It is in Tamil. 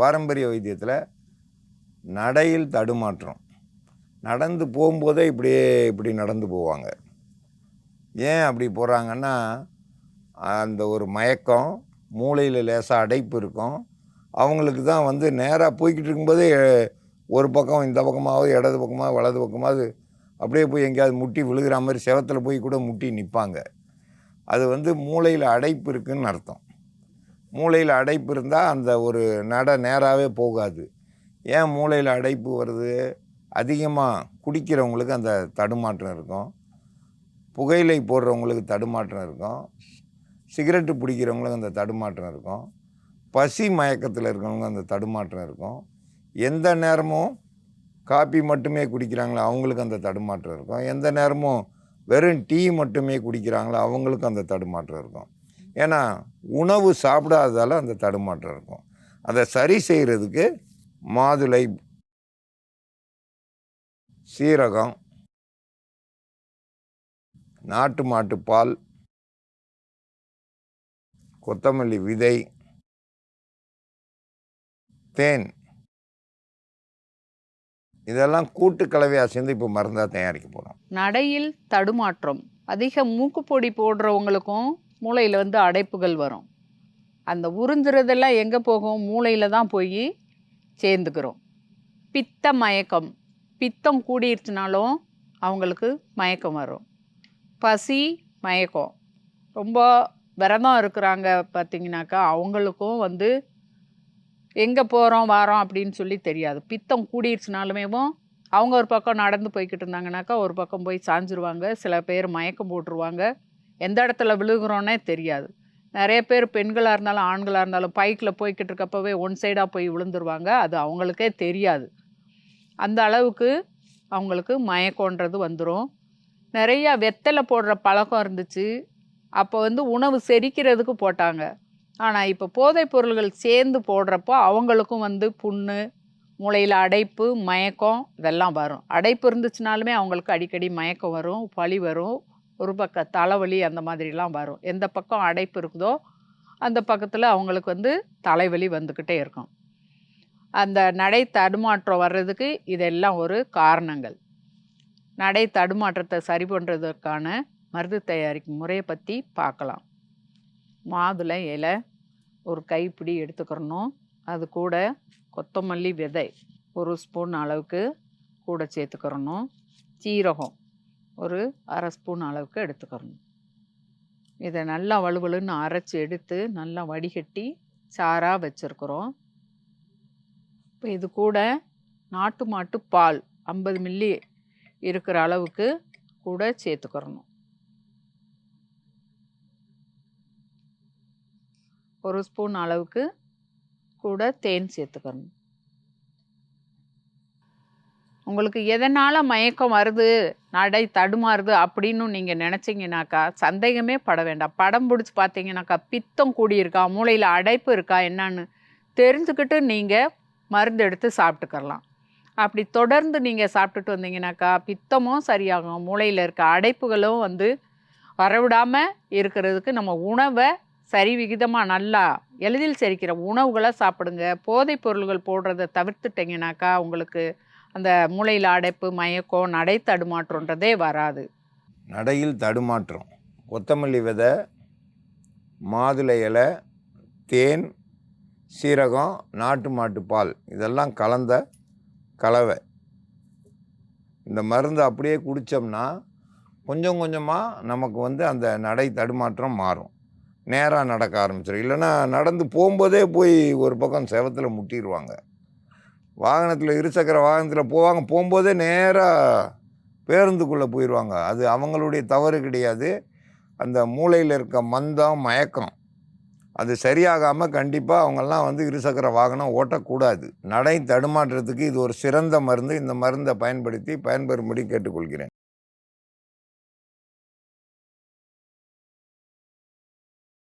பாரம்பரிய வைத்தியத்தில் நடையில் தடுமாற்றம். நடந்து போகும்போதே இப்படியே இப்படி நடந்து போவாங்க. ஏன் அப்படி போகிறாங்கன்னா அந்த ஒரு மயக்கம் மூளையில் லேசாக அடைப்பு இருக்கும். அவங்களுக்கு தான் வந்து நேராக போய்கிட்டு இருக்கும்போதே ஒரு பக்கம் இந்த பக்கமாவது இடது பக்கமாக வலது பக்கமாவது அப்படியே போய் எங்கேயாவது முட்டி விழுகிற மாதிரி செவத்தில் போய் கூட முட்டி நிற்பாங்க அது வந்து மூளையில் அடைப்பு இருக்குதுன்னு அர்த்தம். மூளையில் அடைப்பு இருந்தால் அந்த ஒரு நட நேராகவே போகாது. ஏன் மூளையில் அடைப்பு வருது? அதிகமாக குடிக்கிறவங்களுக்கு அந்த தடுமாற்றம் இருக்கும். புகையிலை போடுறவங்களுக்கு தடுமாற்றம் இருக்கும். சிகரெட்டு பிடிக்கிறவங்களுக்கு அந்த தடுமாற்றம் இருக்கும். பசி மயக்கத்தில் இருக்கிறவங்க அந்த தடுமாற்றம் இருக்கும். எந்த நேரமும் காப்பி மட்டுமே குடிக்கிறாங்களோ அவங்களுக்கு அந்த தடுமாற்றம் இருக்கும். எந்த நேரமும் வெறும் டீ மட்டுமே குடிக்கிறாங்களோ அவங்களுக்கு அந்த தடுமாற்றம் இருக்கும். ஏன்னா உணவு சாப்பிடாததால் அந்த தடுமாற்றம் இருக்கும். அதை சரி செய்கிறதுக்கு மாதுளை சீரகம் நாட்டு மாட்டு பால் கொத்தமல்லி விதை தேன். இதெல்லாம் கூட்டு கலவையாக சேர்ந்து இப்போ மருந்தாக தயாரிக்க போகிறோம் நடையில் தடுமாற்றம். அதிக மூக்குப்பொடி போடுறவங்களுக்கும் மூளையில் வந்து அடைப்புகள் வரும். அந்த உறிஞ்சுறதெல்லாம் எங்கே போகும்? மூளையில் தான் போய் சேர்ந்துக்கிறோம். பித்த மயக்கம். பித்தம் கூடிருச்சுனாலும் அவங்களுக்கு மயக்கம் வரும். பசி மயக்கம். ரொம்ப விரதம் இருக்கிறாங்க பார்த்தீங்கன்னாக்கா அவங்களுக்கும் வந்து எங்கே போகிறோம் வாரோம் அப்படின்னு சொல்லி தெரியாது. பித்தம் கூடிருச்சுனாலுமே அவங்க ஒரு பக்கம் நடந்து போய்கிட்டு இருந்தாங்கனாக்கா ஒரு பக்கம் போய் சாஞ்சிருவாங்க. சில பேர் மயக்கம் போட்டுருவாங்க. எந்த இடத்துல விழுகிறோன்னே தெரியாது. நிறைய பேர் பெண்களாக இருந்தாலும் ஆண்களாக இருந்தாலும் பைக்கில் போய்கிட்டு இருக்கப்பவே ஒன் சைடாக போய் விழுந்துருவாங்க. அது அவங்களுக்கே தெரியாது. அந்த அளவுக்கு அவங்களுக்கு மயக்கன்றது வந்துடும் நிறையா வெத்தலை போடுற பழக்கம் இருந்துச்சு. அப்போ வந்து உணவு செரிக்கிறதுக்கு போட்டாங்க. ஆனால் இப்போ போதைப் பொருள்கள் சேர்ந்து போடுறப்போ அவங்களுக்கும் வந்து புண்ணு மூளையில் அடைப்பு மயக்கம் இதெல்லாம் வரும். அடைப்பு இருந்துச்சுனாலுமே அவங்களுக்கு அடிக்கடி மயக்கம் வரும் பழி வரும். ஒரு பக்கம் தலைவலி அந்த மாதிரிலாம் வரும். எந்த பக்கம் அடைப்பு இருக்குதோ அந்த பக்கத்தில் அவங்களுக்கு வந்து தலைவலி வந்துக்கிட்டே இருக்கும். அந்த நடை தடுமாற்றம் வர்றதுக்கு இதெல்லாம் ஒரு காரணங்கள். நடை தடுமாற்றத்தை சரி பண்ணுறதுக்கான மருந்து தயாரிக்கும் முறையை பற்றி பார்க்கலாம். மாதுளை இலை ஒரு கைப்பிடி எடுத்துக்கிறணும். அது கூட கொத்தமல்லி விதை ஒரு ஸ்பூன் அளவுக்கு கூட சேர்த்துக்கிறணும். சீரகம் ஒரு அரை ஸ்பூன் அளவுக்கு எடுத்துக்கிறணும் இதை நல்லா வலுவலுன்னு அரைச்சி எடுத்து நல்லா வடிகட்டி சாராக வச்சுருக்குறோம். இப்போ இது கூட நாட்டு மாட்டு பால் ஐம்பது மில்லி இருக்கிற அளவுக்கு கூட சேர்த்துக்கிறணும். ஒரு ஸ்பூன் அளவுக்கு கூட தேன் சேர்த்துக்கணும் உங்களுக்கு எதனால் மயக்கம் வருது நடை தடுமாறுது அப்படின்னு நீங்கள் நினச்சிங்கனாக்கா சந்தேகமே பட வேண்டாம். படம் பிடிச்சி பார்த்தீங்கன்னாக்கா பித்தம் கூடியிருக்கா மூளையில் அடைப்பு இருக்கா என்னான்னு தெரிஞ்சுக்கிட்டு நீங்கள் மருந்து எடுத்து சாப்பிட்டுக்கரலாம் அப்படி தொடர்ந்து நீங்கள் சாப்பிட்டுட்டு வந்தீங்கனாக்கா பித்தமும் சரியாகும் மூளையில் இருக்க அடைப்புகளும் வந்து வரவிடாமல் இருக்கிறதுக்கு நம்ம உணவை சரி விகிதமாக நல்லா எளிதில் செரிக்கிற உணவுகளை சாப்பிடுங்க. போதைப் பொருள்கள் போடுறத தவிர்த்துட்டிங்கனாக்கா உங்களுக்கு அந்த மூளையில் அடைப்பு மயக்கம் நடை தடுமாற்றன்றதே வராது. நடையில் தடுமாற்றம். கொத்தமல்லி விதை மாதுளை இலை தேன் சீரகம் நாட்டு மாட்டு பால் இதெல்லாம் கலந்த கலவை. இந்த மருந்து அப்படியே குடித்தோம்னா கொஞ்சம் கொஞ்சமாக நமக்கு வந்து அந்த நடை தடுமாற்றம் மாறும். நேராக நடக்க ஆரம்பிச்சிடும் இல்லைன்னா நடந்து போகும்போதே போய் ஒரு பக்கம் செவத்தில் முட்டிடுவாங்க வாகனத்தில் இருசக்கர வாகனத்தில் போவாங்க. போகும்போதே நேராக பேருந்துக்குள்ளே போயிடுவாங்க அது அவங்களுடைய தவறு கிடையாது. அந்த மூளையில் இருக்க மந்தம் மயக்கம் அது சரியாகாமல் கண்டிப்பாக அவங்கெல்லாம் வந்து இருசக்கர வாகனம் ஓட்டக்கூடாது. நடை தடுமாற்றத்துக்கு இது ஒரு சிறந்த மருந்து. இந்த மருந்தை பயன்படுத்தி பயன்பெறும்படி கேட்டுக்கொள்கிறேன்.